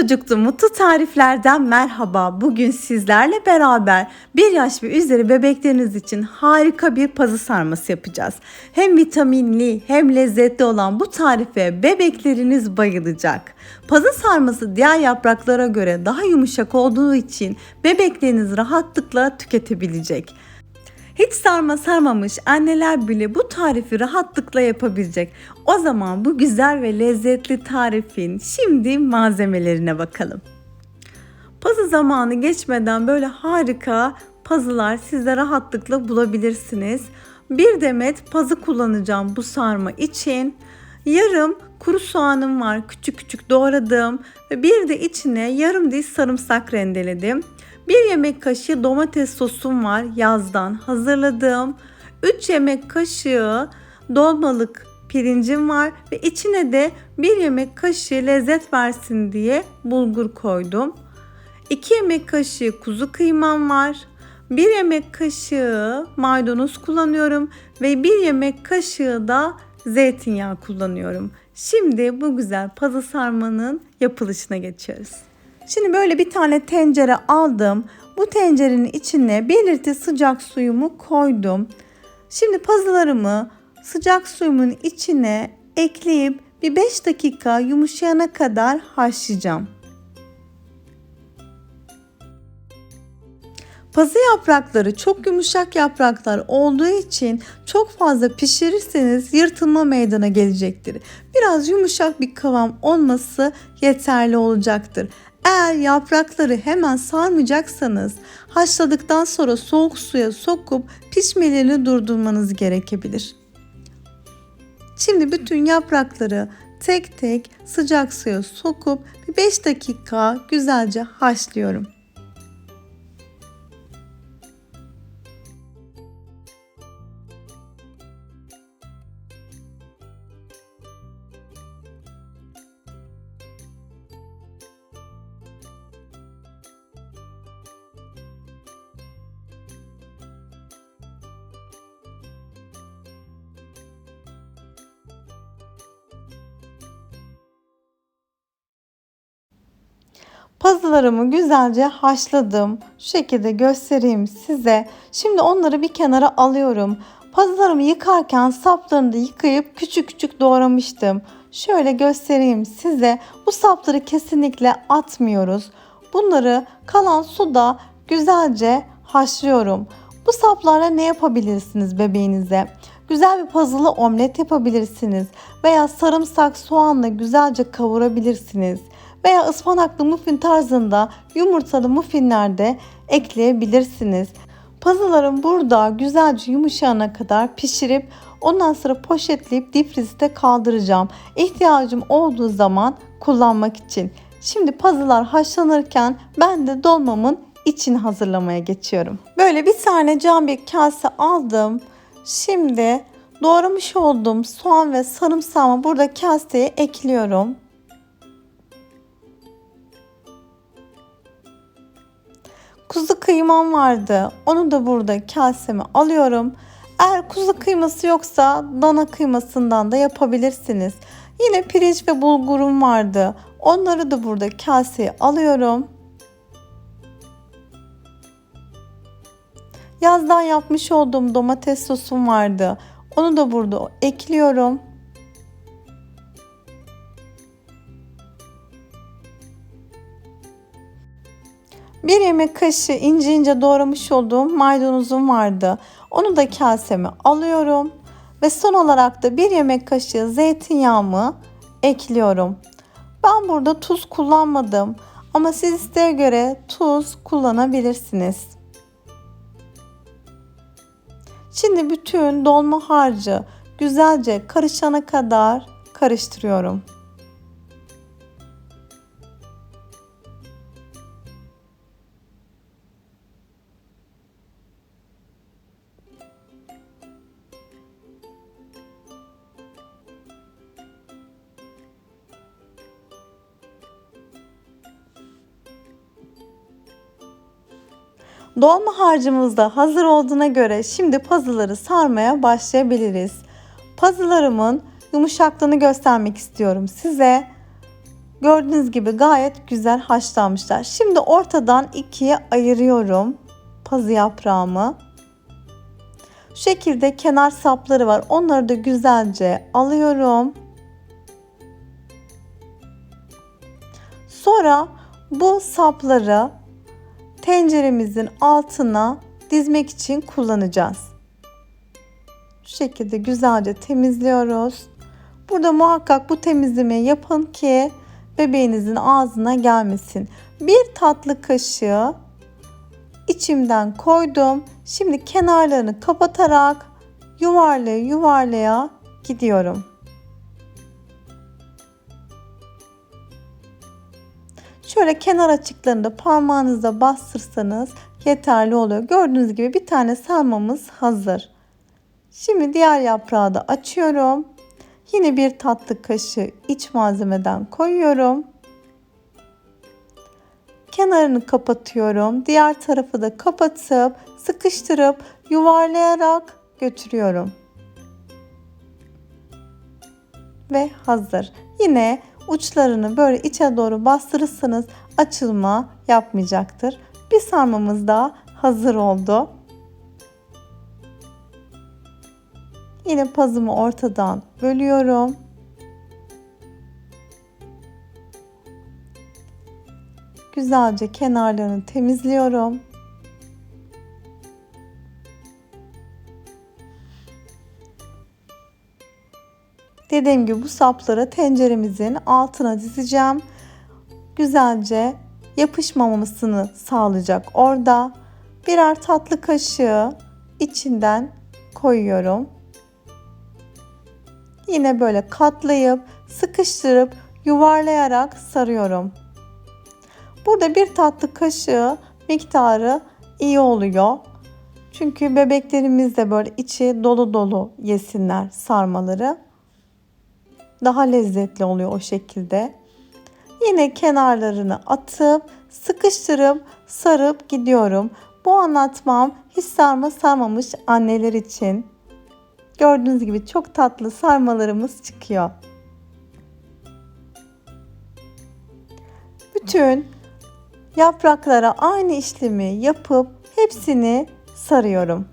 Çocuklu Mutlu Tariflerden merhaba. Bugün sizlerle beraber bir yaş ve üzeri bebekleriniz için harika bir pazı sarması yapacağız. Hem vitaminli hem lezzetli olan bu tarife bebekleriniz bayılacak. Pazı sarması diğer yapraklara göre daha yumuşak olduğu için bebekleriniz rahatlıkla tüketebilecek. Hiç sarma sarmamış anneler bile bu tarifi rahatlıkla yapabilecek. O zaman bu güzel ve lezzetli tarifin şimdi malzemelerine bakalım. Pazı zamanı geçmeden böyle harika pazılar siz de rahatlıkla bulabilirsiniz. Bir demet pazı kullanacağım bu sarma için. Yarım kuru soğanım var küçük küçük doğradım bir de içine yarım diş sarımsak rendeledim. Bir yemek kaşığı domates sosum var yazdan hazırladığım. 3 yemek kaşığı dolmalık pirincim var ve içine de bir yemek kaşığı lezzet versin diye bulgur koydum. 2 yemek kaşığı kuzu kıymam var. 1 yemek kaşığı maydanoz kullanıyorum ve 1 yemek kaşığı da zeytinyağı kullanıyorum. Şimdi bu güzel pazı sarmanın yapılışına geçiyoruz. Şimdi böyle bir tane tencere aldım. Bu tencerenin içine 1 litre sıcak suyumu koydum. Şimdi pazılarımı sıcak suyumun içine ekleyip bir 5 dakika yumuşayana kadar haşlayacağım. Pazı yaprakları çok yumuşak yapraklar olduğu için çok fazla pişirirseniz yırtılma meydana gelecektir. Biraz yumuşak bir kıvam olması yeterli olacaktır. Eğer yaprakları hemen sarmayacaksanız haşladıktan sonra soğuk suya sokup pişmelerini durdurmanız gerekebilir. Şimdi bütün yaprakları tek tek sıcak suya sokup 5 dakika güzelce haşlıyorum. Pazılarımı güzelce haşladım. Şu şekilde göstereyim size. Şimdi onları bir kenara alıyorum. Pazılarımı yıkarken saplarını da yıkayıp küçük küçük doğramıştım. Şöyle göstereyim size. Bu sapları kesinlikle atmıyoruz. Bunları kalan suda güzelce haşlıyorum. Bu saplarla ne yapabilirsiniz bebeğinize? Güzel bir puzzle'lı omlet yapabilirsiniz veya sarımsak soğanla güzelce kavurabilirsiniz veya ıspanaklı muffin tarzında yumurtalı muffinlerde ekleyebilirsiniz. Pazılarım burada güzelce yumuşayana kadar pişirip ondan sonra poşetleyip difrizde kaldıracağım. İhtiyacım olduğu zaman kullanmak için. Şimdi pazılar haşlanırken ben de dolmamın için hazırlamaya geçiyorum. Böyle bir tane cam bir kase aldım. Şimdi doğramış olduğum soğan ve sarımsağımı burada kaseye ekliyorum. Kuzu kıymam vardı. Onu da burada kaseme alıyorum. Eğer kuzu kıyması yoksa dana kıymasından da yapabilirsiniz. Yine pirinç ve bulgurum vardı. Onları da burada kaseye alıyorum. Yazdan yapmış olduğum domates sosum vardı. Onu da burada ekliyorum. Bir yemek kaşığı ince ince doğramış olduğum maydanozum vardı. Onu da kaseme alıyorum. Ve son olarak da bir yemek kaşığı zeytinyağımı ekliyorum. Ben burada tuz kullanmadım ama siz isteğe göre tuz kullanabilirsiniz. Şimdi bütün dolma harcı güzelce karışana kadar karıştırıyorum. Dolma harcımız da hazır olduğuna göre şimdi pazıları sarmaya başlayabiliriz. Pazılarımın yumuşaklığını göstermek istiyorum size. Gördüğünüz gibi gayet güzel haşlanmışlar. Şimdi ortadan ikiye ayırıyorum pazı yaprağımı. Şu şekilde kenar sapları var. Onları da güzelce alıyorum. Sonra bu sapları tenceremizin altına dizmek için kullanacağız. Şu şekilde güzelce temizliyoruz. Burada muhakkak bu temizlemeyi yapın ki bebeğinizin ağzına gelmesin. Bir tatlı kaşığı içimden koydum. Şimdi kenarlarını kapatarak yuvarlaya yuvarlaya gidiyorum. Şöyle kenar açıklarında parmağınızla bastırsanız yeterli oluyor. Gördüğünüz gibi bir tane sarmamız hazır. Şimdi diğer yaprağı da açıyorum. Yine bir tatlı kaşığı iç malzemeden koyuyorum. Kenarını kapatıyorum. Diğer tarafı da kapatıp sıkıştırıp yuvarlayarak götürüyorum. Ve hazır. Yine uçlarını böyle içe doğru bastırırsanız açılma yapmayacaktır. Bir sarmamız daha hazır oldu. Yine pazımı ortadan bölüyorum. Güzelce kenarlarını temizliyorum. Dediğim gibi bu sapları tenceremizin altına dizeceğim. Güzelce yapışmamasını sağlayacak orada. Birer tatlı kaşığı içinden koyuyorum. Yine böyle katlayıp sıkıştırıp yuvarlayarak sarıyorum. Burada bir tatlı kaşığı miktarı iyi oluyor. Çünkü bebeklerimiz de böyle içi dolu dolu yesinler sarmaları. Daha lezzetli oluyor o şekilde. Yine kenarlarını atıp sıkıştırıp sarıp gidiyorum. Bu anlatmam hiç sarma sarmamış anneler için. Gördüğünüz gibi çok tatlı sarmalarımız çıkıyor. Bütün yapraklara aynı işlemi yapıp hepsini sarıyorum.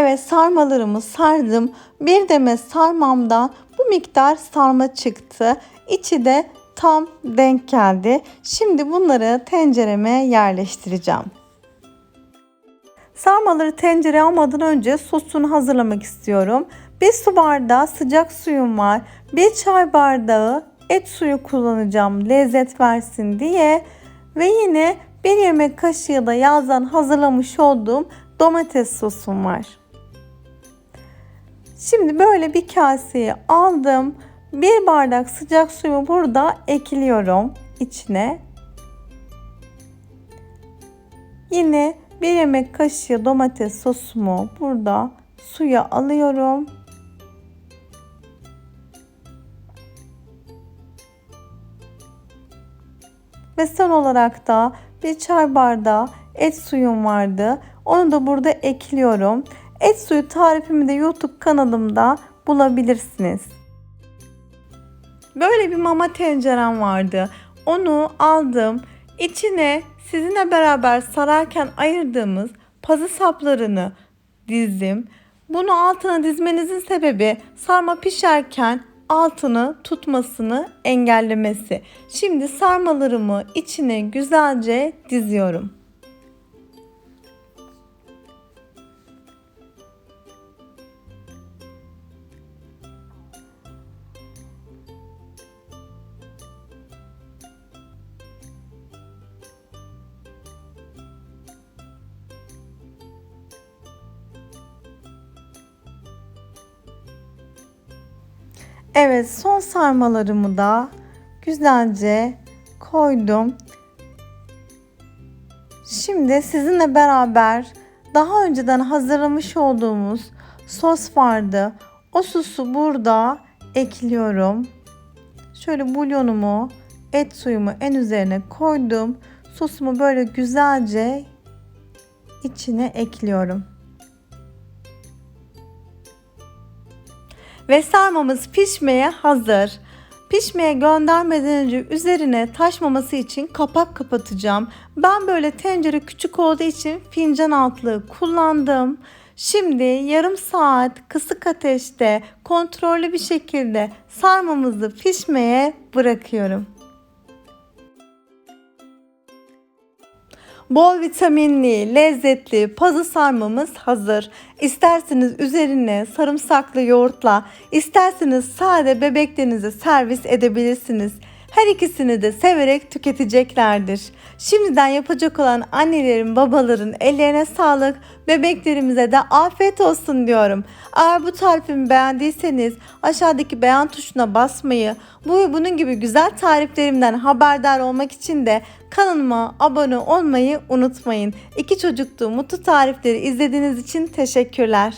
Evet sarmalarımı sardım. Bir demet sarmamdan bu miktar sarma çıktı. İçi de tam denk geldi. Şimdi bunları tencereme yerleştireceğim. Sarmaları tencereye almadan önce sosunu hazırlamak istiyorum. Bir su bardağı sıcak suyum var. Bir çay bardağı et suyu kullanacağım lezzet versin diye. Ve yine bir yemek kaşığı da yazdan hazırlamış olduğum domates sosum var. Şimdi böyle bir kaseye aldım. Bir bardak sıcak suyu burada ekliyorum içine. Yine bir yemek kaşığı domates sosumu burada suya alıyorum. Ve son olarak da bir çay bardağı et suyum vardı. Onu da burada ekliyorum. Et suyu tarifimi de YouTube kanalımda bulabilirsiniz. Böyle bir mama tencerem vardı. Onu aldım. İçine sizinle beraber sararken ayırdığımız pazı saplarını dizdim. Bunu altına dizmenizin sebebi sarma pişerken altını tutmasını engellemesi. Şimdi sarmalarımı içine güzelce diziyorum. Evet son sarmalarımı da güzelce koydum. Şimdi sizinle beraber daha önceden hazırlamış olduğumuz sos vardı. O sosu burada ekliyorum. Şöyle bulyonumu, et suyumu en üzerine koydum. Sosumu böyle güzelce içine ekliyorum. Ve sarmamız pişmeye hazır. Pişmeye göndermeden önce üzerine taşmaması için kapak kapatacağım. Ben böyle tencere küçük olduğu için fincan altlığı kullandım. Şimdi yarım saat kısık ateşte kontrollü bir şekilde sarmamızı pişmeye bırakıyorum. Bol vitaminli, lezzetli pazı sarmamız hazır. İsterseniz üzerine sarımsaklı yoğurtla, isterseniz sade bebeklerinize servis edebilirsiniz. Her ikisini de severek tüketeceklerdir. Şimdiden yapacak olan annelerin, babaların ellerine sağlık, bebeklerimize de afiyet olsun diyorum. Eğer bu tarifimi beğendiyseniz aşağıdaki beğen tuşuna basmayı, bu ve bunun gibi güzel tariflerimden haberdar olmak için de kanalıma abone olmayı unutmayın. İki çocuklu mutlu tarifleri izlediğiniz için teşekkürler.